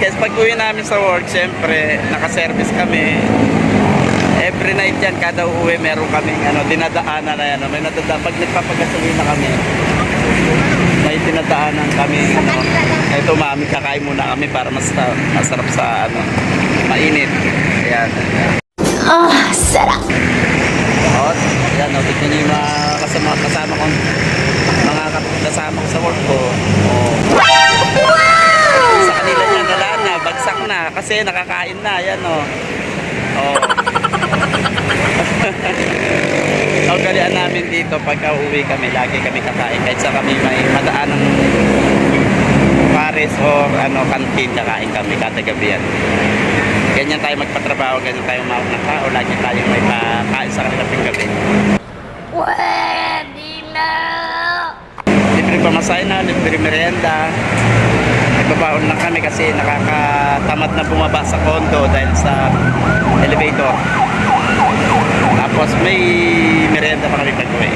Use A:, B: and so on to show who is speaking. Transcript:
A: guys, pag uwi namin sa work, syempre, naka-service kami. Every night yan, kada uwi, meron kaming ano, dinadaanan na yan. May nadadaan, pag nagpapagasuwi na kami, may dinadaanan kami. Ano, ito mami, kakain muna kami para mas masarap sa ano, mainit. Ayan.
B: Ah, sarap.
A: Oo, yan, o, tignan niyo yung mga kasama, kasama ko, mga kasama ko sa work ko. Oh. Na, kasi nakakain na, yan o. Oh. Ang galian namin dito, pagka uwi kami, lagi kami kakain, kahit sa kami may madaan ng pares or ano, kantin, kakain kami kada gabi yan. Ganyan tayo magpatrabaho, ganyan tayo umawag ng tao, lagi tayo may makain sa kanila ping gabi.
B: Pwede na.
A: Libre pamasahe na, libre merienda nagbabaon lang kami kasi nakakatamad na bumaba sa condo dahil sa elevator. Tapos may merienda pa kami pag-uwi.